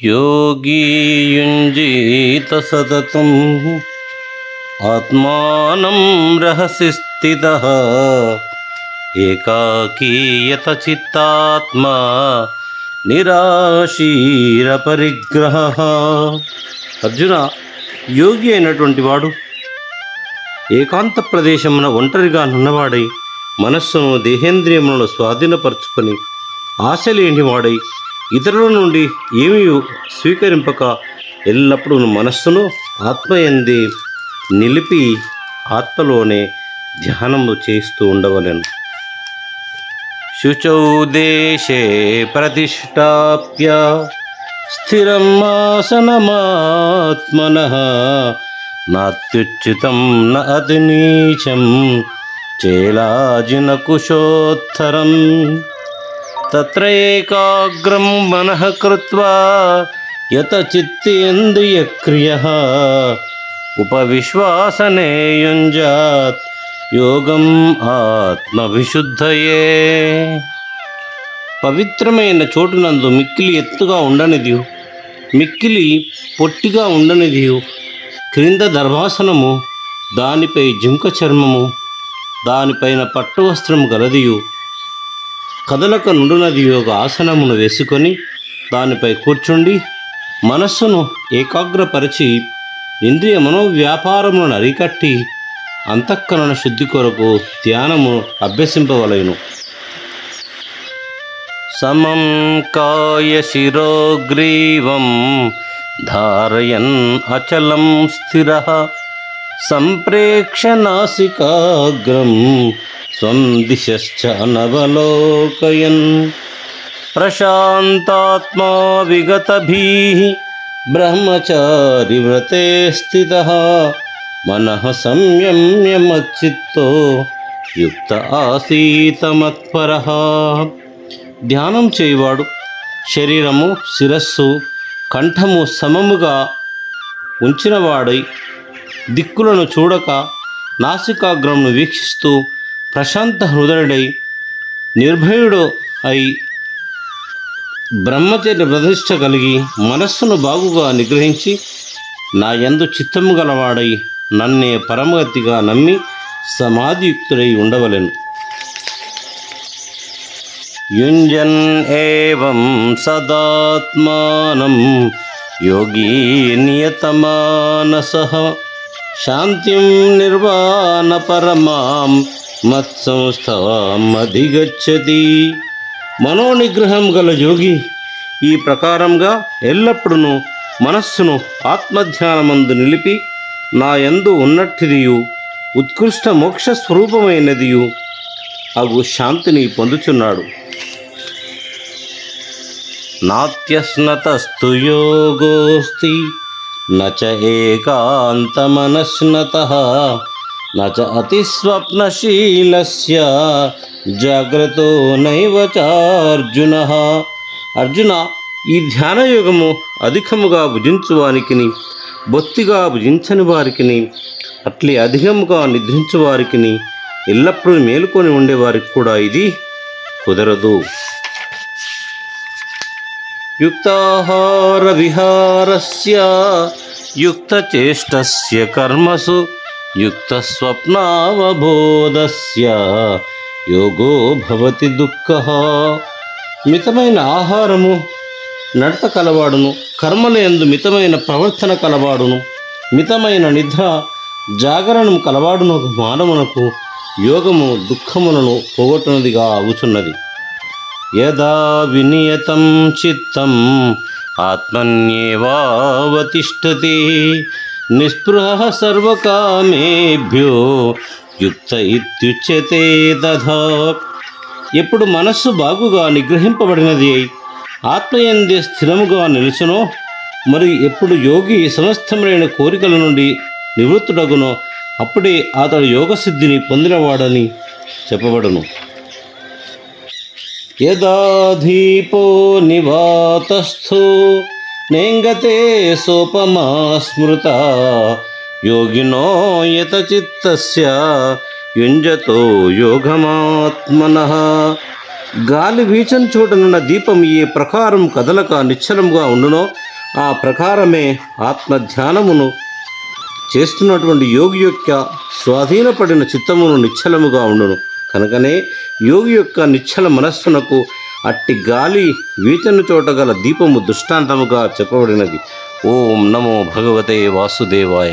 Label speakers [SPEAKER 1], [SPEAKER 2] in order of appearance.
[SPEAKER 1] योगी युञ्जीत सततम् आत्मानं रहसि स्थितः ఏకాకీయత చిత్తాత్మా నిరాశీరపరిగ్రహ అర్జున యోగి అయినటువంటి వాడు ఏకాంత ప్రదేశమున ఒంటరిగా నున్నవాడై మనస్సును దేహేంద్రియములను స్వాధీనపరుచుకొని ఆశ లేనివాడై ఇతరుల నుండి ఏమీ స్వీకరింపక ఎల్లప్పుడూ మనస్సును ఆత్మయందే నిలిపి ఆత్మలోనే ధ్యానము చేస్తూ ఉండవలెను. శుచౌ దేశే ప్రతిష్టాప్య స్థిరం ఆసనమాత్మన నాత్యుచితం న అతి నీచం చేలాజిన కుశోత్తరం. తత్ర ఏకాగ్రం మనః కృత్వా యత చిత్తేంద్రియక్రియ ఉపవిశ్వాసనే యుంజాత్ యోగం ఆత్మవిశుద్ధయే. పవిత్రమైన చోటునందు మిక్కిలి ఎత్తుగా ఉండనిదియు మిక్కిలి పొట్టిగా ఉండనిదియు క్రింద దర్భాసనము దానిపై జింక చర్మము దానిపైన పట్టు వస్త్రము గలదియు కదలక నుండునది యోగ ఆసనమును వేసుకొని దానిపై కూర్చుండి మనస్సును ఏకాగ్రపరిచి ఇంద్రియ మనోవ్యాపారములను అరికట్టి అంతఃకరణ శుద్ధి కొరకు ధ్యానము అభ్యసింపవలెను. సమం కాయ శిరోగ్రీవం ధారయన్ అచలం స్థిర సంప్రేక్ష నాసికాగ్రం స్వం దిశ్చ ప్రశాంతాత్మా విగతభీ బ్రహ్మచారి వ్రతే స్థిత మన సంయమ్య యుక్త ఆసీతమత్పర ధ్యానం చేయవాడు శరీరము శిరస్సు కంఠము సమముగా ఉంచినవాడై దిక్కులను చూడక నాసికాగ్రమును వీక్షిస్తూ ప్రశాంత హృదయుడై నిర్భయుడు అయి బ్రహ్మచర్య ప్రతిష్ట కలిగి మనస్సును బాగుగా నిగ్రహించి నా యందు చిత్తము గలవాడై నన్నే పరమగతిగా నమ్మి సమాధియుక్తుడై ఉండవలెను. యుంజన్ ఏవం సదాత్మానం యోగీ నియతమానస. శాంతిం నిర్వాణ పరమాం మత్సంస్థామధిగచ్చతి మనోనిగ్రహం గల యోగి ఈ ప్రకారంగా ఎల్లప్పుడూ మనస్సును ఆత్మధ్యానమందు నిలిపి నా యందు ఉన్నట్టిదియు ఉత్కృష్ట మోక్ష స్వరూపమైనదియు అగు శాంతిని పొందుచున్నాడు. నాత్యస్నతస్తు యోగోస్తి నచ ఏకాంతమనశ్నత. నచ అతిస్వప్నశీలస్య జాగ్రత్తో నైవ చార్జున. అర్జున ఈ ధ్యానయోగము అధికముగా భుజించువానికి బొత్తిగా భుజించని వారికిని అట్లే అధికముగా నిద్రించు వారికిని ఎల్లప్పుడూ మేలుకొని ఉండేవారికి కూడా ఇది కుదరదు. యుక్తాహార విహారస్య యుక్తచేష్టస్య కర్మసు యుక్త స్వప్నావబోధస్య యోగో భవతి దుఃఖ. మితమైన ఆహారము నడత కలవాడును. కర్మలందు మితమైన ప్రవర్తన కలవాడును. మితమైన నిద్ర జాగరణం కలవాడును మానవునకు. యోగము దుఃఖములను పోగొట్టునదిగా అవుతున్నది యదా వినియతం చిత్తం ఆత్మన్యేవావతిష్టతి నిస్పృహ సర్వకామేభ్యో యుక్త ఇత్యుచ్యతే దధా ఎప్పుడు మనస్సు బాగుగా నిగ్రహింపబడినది అయి ఆత్మయందే స్థిరముగా నిలుచునో మరి ఎప్పుడు యోగి సమస్తమైన కోరికల నుండి నివృత్తుడగునో అప్పుడే అతడు యోగసిద్ధిని పొందినవాడని చెప్పబడును. యదాధీపో నివాతస్థో నేంగతే సోపమా స్మృత? యోగినో యత చిత్తస్య యుంజతో యోగమాత్మన. గాలి వీచని చోటనున్న దీపం ఏ ప్రకారం కదలక నిశ్చలముగా ఉండునో ఆ ప్రకారమే ఆత్మధ్యానమును చేస్తున్నటువంటి యోగి యొక్క స్వాధీనపడిన చిత్తమును నిశ్చలముగా ఉండును. కనుకనే యోగి యొక్క నిశ్చల మనస్సునకు అట్టి గాలి వీచను చోట గల దీపము దృష్టాంతముగా చెప్పబడినది. ఓం నమో భగవతే వాసుదేవాయ.